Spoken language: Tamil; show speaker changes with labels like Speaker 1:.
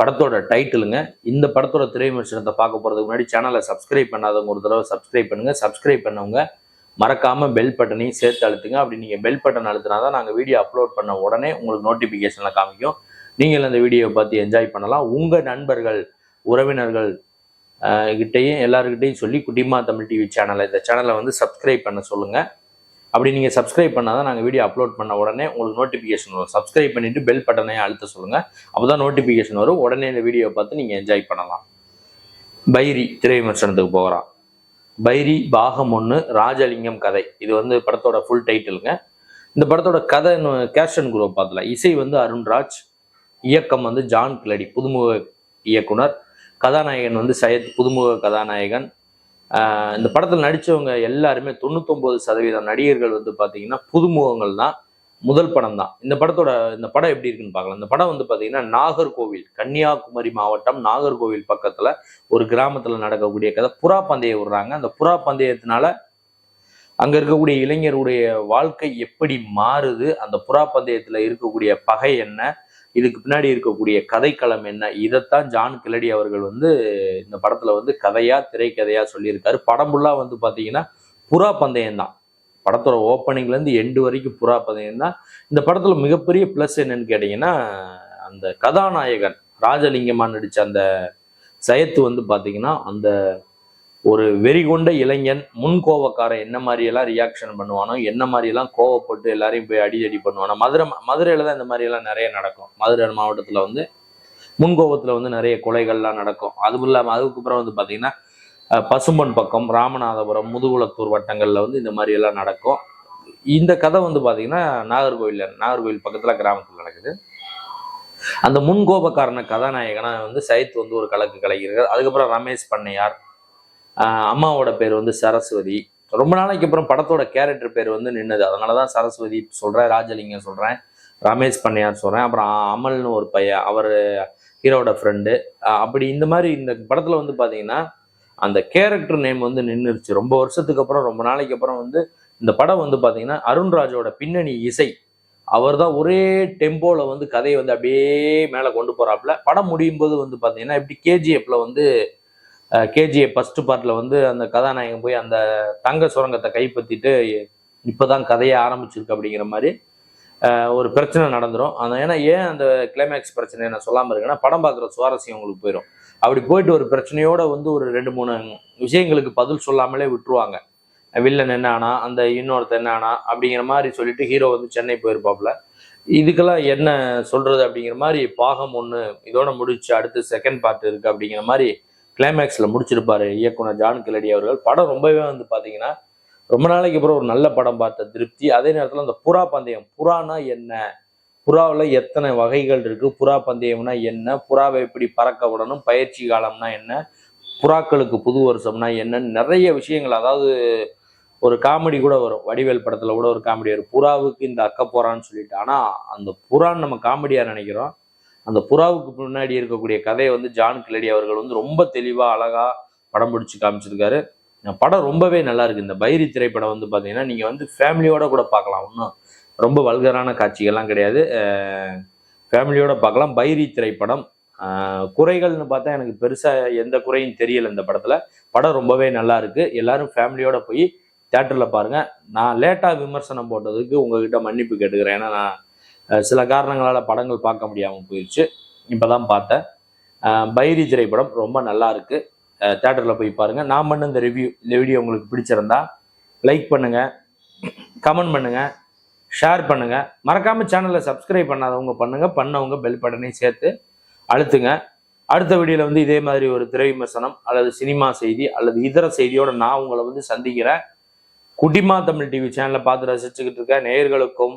Speaker 1: படத்தோட டைட்டிலுங்க. இந்த படத்தோட திரைவிமர்சனத்தை பார்க்க போகிறதுக்கு முன்னாடி சேனலை சப்ஸ்கிரைப் பண்ணாதவங்க ஒரு தடவை சப்ஸ்கிரைப் பண்ணுங்கள் சப்ஸ்கிரைப் பண்ணவங்க மறக்காமல் பெல் பட்டனையும் சேர்த்து அழுத்துங்க. அப்படி நீங்கள் பெல் பட்டன் அழுத்தினா தான் நாங்கள் வீடியோ அப்லோட் பண்ண உடனே உங்களுக்கு நோட்டிஃபிகேஷனில் காமிக்கும். நீங்கள் அந்த வீடியோவை பார்த்து என்ஜாய் பண்ணலாம். உங்கள் நண்பர்கள் உறவினர்கள் கிட்டேயும் எல்லாருக்கிட்டையும் சொல்லி குட்டிமா தமிழ் டிவி சேனலை இந்த சேனலை வந்து சப்ஸ்கிரைப் பண்ண சொல்லுங்கள் அப்படி நீங்கள் சப்ஸ்கிரைப் பண்ணாதான் நாங்கள் வீடியோ அப்லோட் பண்ண உடனே உங்களுக்கு நோட்டிஃபிகேஷன் வரும். சப்ஸ்கிரைப் பண்ணிவிட்டு பெல் பட்டனை அழுத்த சொல்லுங்கள் அப்போ தான் நோட்டிஃபிகேஷன் வரும். உடனே இந்த வீடியோவை பார்த்து நீங்கள் என்ஜாய் பண்ணலாம். பைரி திரை விமர்சனத்துக்கு போகிறான் பைரி பாகம் ஒன்று ராஜலிங்கம் கதை. இது வந்து படத்தோட ஃபுல் டைட்டிலுங்க இந்த படத்தோட கதை கேஷன் குரூப் பார்த்தல இசை வந்து அருண்ராஜ் இயக்கம் வந்து ஜான் கிளடி புதுமுக இயக்குனர். கதாநாயகன் வந்து சையத் புதுமுக கதாநாயகன். இந்த படத்தில் நடித்தவங்க எல்லாருமே தொண்ணூத்தொம்பது சதவீதம் நடிகர்கள் வந்து பார்த்தீங்கன்னா புதுமுகங்கள் தான். முதல் படம் தான். இந்த படத்தோட இந்த படம் எப்படி இருக்குன்னு பார்க்கலாம். இந்த படம் வந்து பார்த்தீங்கன்னா நாகர்கோவில் கன்னியாகுமரி மாவட்டம் நாகர்கோவில் பக்கத்தில் ஒரு கிராமத்தில் நடக்கக்கூடிய கதை. புறா பந்தயம் விடுறாங்க. அந்த புறா பந்தயத்தினால அங்கே இருக்கக்கூடிய இளைஞருடைய வாழ்க்கை எப்படி மாறுது? அந்த புறா பந்தயத்தில் இருக்கக்கூடிய பகை என்ன? இதுக்கு பின்னாடி இருக்கக்கூடிய கதைக்களம் என்ன? இதைத்தான் ஜான் கிளடி அவர்கள் வந்து இந்த படத்துல வந்து கதையா திரைக்கதையா சொல்லியிருக்காரு. படம் ஃபுல்லாக வந்து பார்த்தீங்கன்னா புறா பந்தயம் தான். படத்தோட ஓப்பனிங்லேருந்து எண்டு வரைக்கும் புறா பந்தயம் தான். இந்த படத்துல மிகப்பெரிய ப்ளஸ் என்னன்னு கேட்டிங்கன்னா அந்த கதாநாயகன் ராஜலிங்கமா நடிச்ச அந்த சயத்து வந்து பார்த்தீங்கன்னா அந்த ஒரு வெறி கொண்ட இளைஞன் முன் கோவக்காரன் என்ன மாதிரி எல்லாம் ரியாக்ஷன் பண்ணுவானோ என்ன மாதிரி எல்லாம் கோவப்பட்டு எல்லாரையும் போய் அடி அடி பண்ணுவானோ மதுரை மதுரையில தான் இந்த மாதிரி எல்லாம் நிறைய நடக்கும். மதுரை மாவட்டத்துல வந்து முன்கோபத்தில் வந்து நிறைய கொலைகள்லாம் நடக்கும். அதுவும் இல்லாமல் அதுக்கப்புறம் வந்து பார்த்தீங்கன்னா பசும்பன் பக்கம் ராமநாதபுரம் முதுகுளத்தூர் வட்டங்களில் வந்து இந்த மாதிரி எல்லாம் நடக்கும். இந்த கதை வந்து பார்த்தீங்கன்னா நாகர்கோவில் நாகர்கோவில் பக்கத்தில் கிராமத்தில் நடக்குது. அந்த முன்கோபக்காரன கதாநாயகனா வந்து சைத் வந்து ஒரு கலக்கு கலைஞர்கள். அதுக்கப்புறம் ரமேஷ் பண்ணையார் அம்மாவோட பேர் வந்து சரஸ்வதி. ரொம்ப நாளைக்கு அப்புறம் படத்தோட கேரக்டர் பேர் வந்து நின்னது. அதனால தான் சரஸ்வதி சொல்கிறேன் ராஜலிங்கம் சொல்கிறேன் ரமேஷ் பண்ணையார் சொல்கிறேன் அப்புறம் அமல்னு ஒரு பையன் அவர் ஹீரோட ஃப்ரெண்டு அப்படி இந்த மாதிரி இந்த படத்தில் வந்து பார்த்தீங்கன்னா அந்த கேரக்டர் நேம் வந்து நின்றுச்சு ரொம்ப வருஷத்துக்கு அப்புறம் ரொம்ப நாளைக்கு அப்புறம் வந்து இந்த படம் வந்து பார்த்தீங்கன்னா அருண்ராஜோட பின்னணி இசை. அவர் தான் ஒரே டெம்போவில் வந்து கதையை வந்து அப்படியே மேலே கொண்டு போகிறாப்புல படம் முடியும் போது வந்து பார்த்தீங்கன்னா இப்படி கேஜிஎஃப்ல வந்து கேஜிஏ ஃபஸ்ட்டு பார்ட்டில் வந்து அந்த கதாநாயகன் போய் அந்த தங்க சுரங்கத்தை கைப்பற்றிட்டு இப்போ தான் கதையை ஆரம்பிச்சிருக்கு அப்படிங்கிற மாதிரி ஒரு பிரச்சனை நடந்துடும் அந்த ஏன்னா ஏன் அந்த கிளைமேக்ஸ் பிரச்சனை நான் சொல்லாமல் இருக்கேன்னா படம் பார்க்குற சுவாரஸ்யம் உங்களுக்கு போயிடும் அப்படி போயிட்டு ஒரு பிரச்சனையோட வந்து ஒரு ரெண்டு மூணு விஷயங்களுக்கு பதில் சொல்லாமலே விட்டுருவாங்க. வில்லன் என்ன ஆனா அந்த இன்னொருத்தன் என்ன ஆனா அப்படிங்கிற மாதிரி சொல்லிட்டு ஹீரோ வந்து சென்னை போயிருப்பாப்புல. இதுக்கெல்லாம் என்ன சொல்றது அப்படிங்கிற மாதிரி பாகம் ஒன்று இதோட முடிச்சு அடுத்து செகண்ட் பார்ட் இருக்கு அப்படிங்கிற மாதிரி கிளைமேக்ஸில் முடிச்சிருப்பாரு இயக்குனர் ஜான் கிலடி அவர்கள். படம் ரொம்பவே வந்து பார்த்தீங்கன்னா ரொம்ப நாளைக்கு அப்புறம் ஒரு நல்ல படம் பார்த்த திருப்தி. அதே நேரத்தில் அந்த புறா பந்தயம் புறானா என்ன? புறாவில் எத்தனை வகைகள் இருக்கு? புறா பந்தயம்னா என்ன? புறாவை எப்படி பறக்க விடணும்? பயிற்சி காலம்னா என்ன? புறாக்களுக்கு புது வருஷம்னா என்னன்னு நிறைய விஷயங்கள். அதாவது ஒரு காமெடி கூட வரும். வடிவேல் படத்தில் கூட ஒரு காமெடி வரும். புறாவுக்கு இந்த அக்க போறான்னு சொல்லிட்டு. ஆனால் அந்த புறான்னு நம்ம காமெடியாக நினைக்கிறோம். அந்த புறாவுக்கு முன்னாடி இருக்கக்கூடிய கதையை வந்து ஜான் கிளடி அவர்கள் வந்து ரொம்ப தெளிவாக அழகாக படம் பிடிச்சி காமிச்சிருக்காரு. படம் ரொம்பவே நல்லா இருக்கு. இந்த பைரி திரைப்படம் வந்து பார்த்தீங்கன்னா நீங்கள் வந்து ஃபேமிலியோட கூட பார்க்கலாம். ஒன்றும் ரொம்ப வல்கரான காட்சிகள்லாம் கிடையாது. ஃபேமிலியோட பார்க்கலாம். பைரி திரைப்படம் குறைகள்னு பார்த்தா எனக்கு பெருசாக எந்த குறையும் தெரியல இந்த படத்தில். படம் ரொம்பவே நல்லா இருக்கு. எல்லாரும் ஃபேமிலியோட போய் தேட்டரில் பாருங்கள் நான் லேட்டாக விமர்சனம் போட்டதுக்கு உங்ககிட்ட மன்னிப்பு கேட்டுக்கிறேன். ஏன்னா நான் சில காரணங்களால் படங்கள் பார்க்க முடியாமல் போயிடுச்சு இப்போ தான் பார்த்தேன் பைரி திரைப்படம் ரொம்ப நல்லா இருக்கு. தேட்டரில் போய் பாருங்கள் நான் பண்ண இந்த ரிவ்யூ இந்த வீடியோ உங்களுக்கு பிடிச்சிருந்தா லைக் பண்ணுங்கள் கமெண்ட் பண்ணுங்கள் ஷேர் பண்ணுங்கள் மறக்காமல் சேனலை சப்ஸ்கிரைப் பண்ணாதவங்க பண்ணுங்கள் பண்ணவங்க பெல் பட்டனையும் சேர்த்து அழுத்துங்க. அடுத்த வீடியோவில் வந்து இதே மாதிரி ஒரு திரை விமர்சனம் அல்லது சினிமா செய்தி அல்லது இதர செய்தியோட நான் உங்களை வந்து சந்திக்கிறேன். குட்டிமா தமிழ் டிவி சேனலை பார்த்து ரசிச்சுக்கிட்டு இருக்க நேயர்களுக்கும்